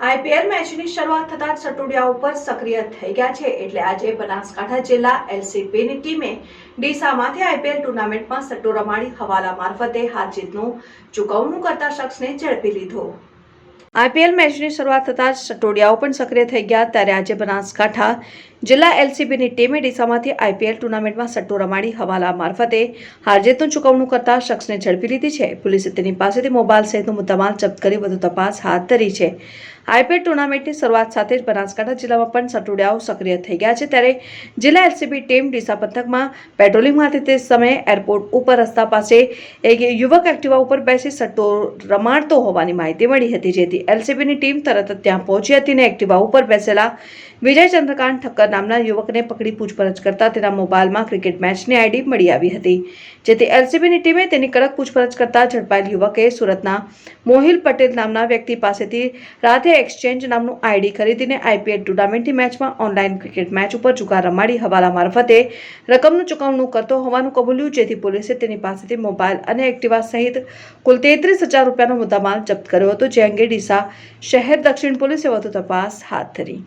IPL મેચની શરૂઆત થતાં સટોડિયા ઉપર સક્રિય થઈ ગયા છે એટલે આજે બનાસકાંઠા જિલ્લા એલસીપીની ટીમે ડીસામાંથી આઈપીએલ ટુર્નામેન્ટમાં સટ્ટો રમાડી હવાલા મારફતે હારજીતનું ચુકવણું કરતા શખ્સને ઝડપી લીધો. આઈપીએલ મેચની શરૂઆત થતાં સટોડિયાઓ પણ સક્રિય થઈ ગયા ત્યારે આજે બનાસકાંઠા જિલ્લા એલસીબીની ટીમે ડીસામાંથી આઈપીએલ ટુર્નામેન્ટમાં સટ્ટો રમાડી હવાલા મારફતે હારજીતનું ચૂકવણું કરતા શખ્સને ઝડપી લીધી છે. પોલીસે તેની પાસેથી મોબાઈલ સહિતનો મુદ્દામાલ જપ્ત કરી વધુ તપાસ હાથ ધરી છે. આઈપીએલ ટુર્નામેન્ટની શરૂઆત સાથે જ બનાસકાંઠા જિલ્લામાં પણ સટુડિયાઓ સક્રિય થઈ ગયા છે. ત્યારે જિલ્લા એલસીબી ટીમ ડીસા પંથકમાં પેટ્રોલિંગમાં હતી તે સમયે એરપોર્ટ ઉપર રસ્તા પાસે એક યુવક એક્ટિવા ઉપર બેસી સટ્ટો રમાડતો હોવાની માહિતી મળી હતી, જેથી એલસીબીની ટીમ તરત જ ત્યાં પહોંચી હતી અને એક્ટિવા ઉપર બેસેલા વિજય ચંદ્રકાંત ઠક્કર નામના યુવકને પકડી પૂછપરછ કરતા તેના મોબાઈલમાં ક્રિકેટ મેચની આઈડી મળી આવી હતી, જેથી એલસીબીની ટીમે તેની કડક પૂછપરછ કરતા ઝડપાયેલ યુવકે સુરતના મોહિલ પટેલ નામના વ્યક્તિ પાસેથી રાધે એક્સચેન્જ નામનું આઈડી ખરીદીને આઈપીએલ ટુર્નામેન્ટની મેચમાં ઓનલાઈન ક્રિકેટ મેચ ઉપર જુગાર રમાડી હવાલા મારફતે રકમનું ચૂકવણું કરતો હોવાનું કબૂલ્યું, જેથી પોલીસે તેની પાસેથી મોબાઈલ અને એક્ટિવા સહિત કુલ તેત્રીસ હજાર રૂપિયાનો મુદ્દામાલ જપ્ત કર્યો હતો, જે અંગે ડીસા શહેર દક્ષિણ પોલીસે વધુ તપાસ હાથ ધરી.